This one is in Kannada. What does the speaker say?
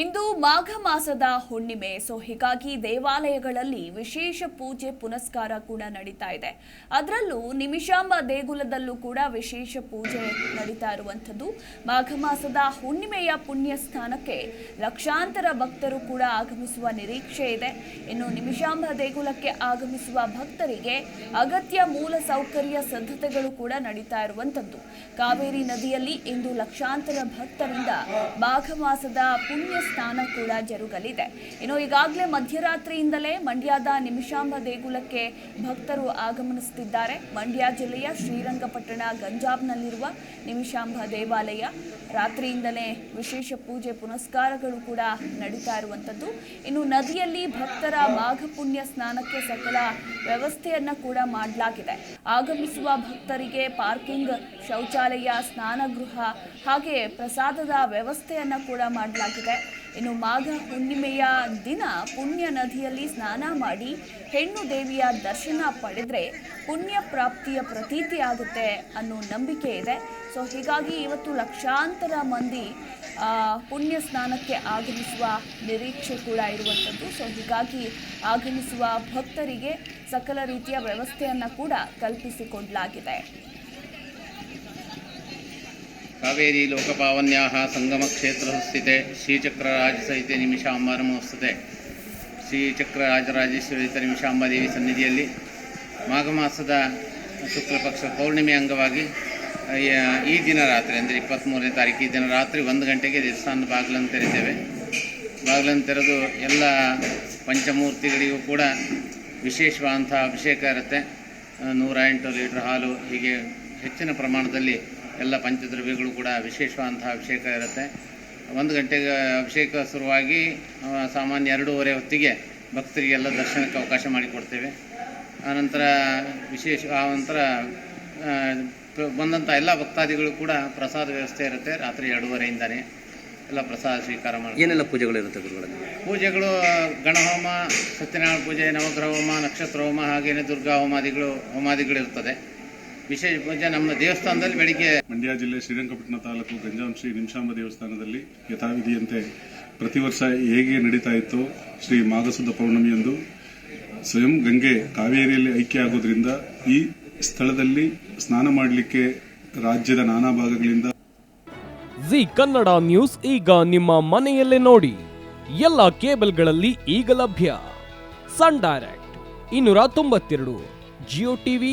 ಇಂದು ಮಾಘ ಮಾಸದ ಹುಣ್ಣಿಮೆ, ಸೊ ಹೀಗಾಗಿ ದೇವಾಲಯಗಳಲ್ಲಿ ವಿಶೇಷ ಪೂಜೆ ಪುನಸ್ಕಾರ ಕೂಡ ನಡೀತಾ ಇದೆ. ಅದರಲ್ಲೂ ನಿಮಿಷಾಂಬ ದೇಗುಲದಲ್ಲೂ ಕೂಡ ವಿಶೇಷ ಪೂಜೆ ನಡೀತಾ ಇರುವಂಥದ್ದು. ಮಾಘ ಮಾಸದ ಹುಣ್ಣಿಮೆಯ ಪುಣ್ಯ ಸ್ಥಾನಕ್ಕೆ ಲಕ್ಷಾಂತರ ಭಕ್ತರು ಕೂಡ ಆಗಮಿಸುವ ನಿರೀಕ್ಷೆ ಇದೆ. ಇನ್ನು ನಿಮಿಷಾಂಬ ದೇಗುಲಕ್ಕೆ ಆಗಮಿಸುವ ಭಕ್ತರಿಗೆ ಅಗತ್ಯ ಮೂಲ ಸೌಕರ್ಯ ಸಿದ್ಧತೆಗಳು ಕೂಡ ನಡೀತಾ ಇರುವಂಥದ್ದು. ಕಾವೇರಿ ನದಿಯಲ್ಲಿ ಇಂದು ಲಕ್ಷಾಂತರ ಭಕ್ತರಿಂದ ಮಾಘ ಮಾಸದ ಪುಣ್ಯ ಸ್ನಾನ ಕೂಡ ಜರುಗಲಿದೆ. ಇನ್ನು ಈಗಾಗಲೇ ಮಧ್ಯರಾತ್ರಿಯಿಂದಲೇ ಮಂಡ್ಯದ ನಿಮಿಷಾಂಬ ದೇಗುಲಕ್ಕೆ ಭಕ್ತರು ಆಗಮನಿಸುತ್ತಿದ್ದಾರೆ. ಮಂಡ್ಯ ಜಿಲ್ಲೆಯ ಶ್ರೀರಂಗಪಟ್ಟಣ ಗಂಜಾಬ್ನಲ್ಲಿರುವ ನಿಮಿಷಾಂಬ ದೇವಾಲಯ. ರಾತ್ರಿಯಿಂದಲೇ ವಿಶೇಷ ಪೂಜೆ ಪುನಸ್ಕಾರಗಳು ಕೂಡ ನಡೀತಾ ಇರುವಂಥದ್ದು. ಇನ್ನು ನದಿಯಲ್ಲಿ ಭಕ್ತರ ಮಾಘ ಪುಣ್ಯ ಸ್ನಾನಕ್ಕೆ ಸಕಲ ವ್ಯವಸ್ಥೆಯನ್ನು ಕೂಡ ಮಾಡಲಾಗಿದೆ. ಆಗಮಿಸುವ ಭಕ್ತರಿಗೆ ಪಾರ್ಕಿಂಗ್, ಶೌಚಾಲಯ, ಸ್ನಾನಗೃಹ ಹಾಗೆ ಪ್ರಸಾದದ ವ್ಯವಸ್ಥೆಯನ್ನು ಕೂಡ ಮಾಡಲಾಗಿದೆ. ಇನ್ನು ಮಾಘ ಹುಣ್ಣಿಮೆಯ ದಿನ ಪುಣ್ಯ ನದಿಯಲ್ಲಿ ಸ್ನಾನ ಮಾಡಿ ಹೆಣ್ಣು ದೇವಿಯ ದರ್ಶನ ಪಡೆದರೆ ಪುಣ್ಯ ಪ್ರಾಪ್ತಿಯ ಪ್ರತೀತಿ ಆಗುತ್ತೆ ಅನ್ನೋ ನಂಬಿಕೆ ಇದೆ. ಸೊ ಹೀಗಾಗಿ ಇವತ್ತು ಲಕ್ಷಾಂತರ ಮಂದಿ ಪುಣ್ಯ ಸ್ನಾನಕ್ಕೆ ಆಗಮಿಸುವ ನಿರೀಕ್ಷೆ ಕೂಡ ಇರುವಂಥದ್ದು. ಸೊ ಹೀಗಾಗಿ ಆಗಮಿಸುವ ಭಕ್ತರಿಗೆ ಸಕಲ ರೀತಿಯ ವ್ಯವಸ್ಥೆಯನ್ನು ಕೂಡ ಕಲ್ಪಿಸಿಕೊಡಲಾಗಿದೆ. ಕಾವೇರಿ ಲೋಕಪಾವನ್ಯಾः ಸಂಗಮಕ್ಷೇತ್ರಸ್ಥಿತೆ ಶ್ರೀಚಕ್ರರಾಜಸಹಿತೆ ನಿಮಿಷಾಂಬಾರಮೋಸ್ತತೆ ಶ್ರೀಚಕ್ರರಾಜರಾಜೇಶ್ವರಿತ ನಿಮಿಷಾಂಬಾದೇವಿ ಸನ್ನಿಧಿಯಲ್ಲಿ ಮಾಘ ಮಾಸದ ಪಕ್ಷ ಪೌರ್ಣಿಮೆ ಅಂಗವಾಗಿ ಈ ದಿನ ರಾತ್ರಿ, ಅಂದರೆ ಇಪ್ಪತ್ತ್ಮೂರನೇ ತಾರೀಕು, ಈ ದಿನ ರಾತ್ರಿ ಒಂದು ಗಂಟೆಗೆ ದೇವಸ್ಥಾನದ ಬಾಗಿಲನ್ನು ತೆರಿತೇವೆ. ಬಾಗಿಲನ್ನು ತೆರೆದು ಎಲ್ಲ ಪಂಚಮೂರ್ತಿಗಳಿಗೂ ಕೂಡ ವಿಶೇಷವಾದಂಥ ಅಭಿಷೇಕ ಇರುತ್ತೆ. ನೂರ ಎಂಟು ಲೀಟ್ರ್ ಹಾಲು, ಹೀಗೆ ಹೆಚ್ಚಿನ ಪ್ರಮಾಣದಲ್ಲಿ ಎಲ್ಲ ಪಂಚದ್ರವ್ಯಗಳು ಕೂಡ ವಿಶೇಷವಾದಂಥ ಅಭಿಷೇಕ ಇರುತ್ತೆ. ಒಂದು ಗಂಟೆಗೆ ಅಭಿಷೇಕ ಶುರುವಾಗಿ ಸಾಮಾನ್ಯ ಎರಡೂವರೆ ಹೊತ್ತಿಗೆ ಭಕ್ತರಿಗೆಲ್ಲ ದರ್ಶನಕ್ಕೆ ಅವಕಾಶ ಮಾಡಿಕೊಡ್ತೇವೆ. ಆನಂತರ ವಿಶೇಷ ಆ ನಂತರ ಬಂದಂಥ ಎಲ್ಲ ಭಕ್ತಾದಿಗಳು ಕೂಡ ಪ್ರಸಾದ ವ್ಯವಸ್ಥೆ ಇರುತ್ತೆ ರಾತ್ರಿ ಎರಡೂವರೆಯಿಂದನೇ. ಎಲ್ಲ ಪ್ರಸಾದ ಸ್ವೀಕಾರ ಮಾಡಿ ಏನೆಲ್ಲ ಪೂಜೆಗಳು ಇರುತ್ತೆ ಗುರುಗಳಲ್ಲಿ ಪೂಜೆಗಳು ಗಣಹೋಮ ಸತ್ಯನಾರಾಯಣ ಪೂಜೆ ನವಗ್ರಹ ಹೋಮ ನಕ್ಷತ್ರ ಹೋಮ ಹಾಗೆಯೇ ದುರ್ಗಾ ಹೋಮಾದಿಗಳು ಹೋಮಾದಿಗಳು ಇರ್ತದೆ ವಿಶೇಷ ಪೂಜೆ ನಮ್ಮ ದೇವಸ್ಥಾನದಲ್ಲಿ ಬೆಳಿಗ್ಗೆ ಮಂಡ್ಯ ಜಿಲ್ಲೆ ಶ್ರೀರಂಗಪಟ್ಟಣ ತಾಲೂಕು ಗಂಜಾಂ ಶ್ರೀ ನಿಮಿಷಾಂಬ ದೇವಸ್ಥಾನದಲ್ಲಿ ಯಥಾವಿಧಿಯಂತೆ ಪ್ರತಿ ವರ್ಷ ಹೇಗೆ ನಡೀತಾ ಇತ್ತು ಶ್ರೀ ಮಾಘಸುದ್ದ ಪೌರ್ಣಮಿಯಂದು ಸ್ವಯಂ ಗಂಗೆ ಕಾವೇರಿಯಲ್ಲಿ ಐಕ್ಯ ಆಗೋದ್ರಿಂದ ಈ ಸ್ಥಳದಲ್ಲಿ ಸ್ನಾನ ಮಾಡಲಿಕ್ಕೆ ರಾಜ್ಯದ ನಾನಾ ಭಾಗಗಳಿಂದ ಜಿ ಕನ್ನಡ ನ್ಯೂಸ್ ಈಗ ನಿಮ್ಮ ಮನೆಯಲ್ಲೇ ನೋಡಿ. ಎಲ್ಲ ಕೇಬಲ್ಗಳಲ್ಲಿ ಈಗ ಲಭ್ಯ. Sun Direct. ಇನ್ನೂರ ತೊಂಬತ್ತೆರಡು. ಜಿಯೋ ಟಿವಿ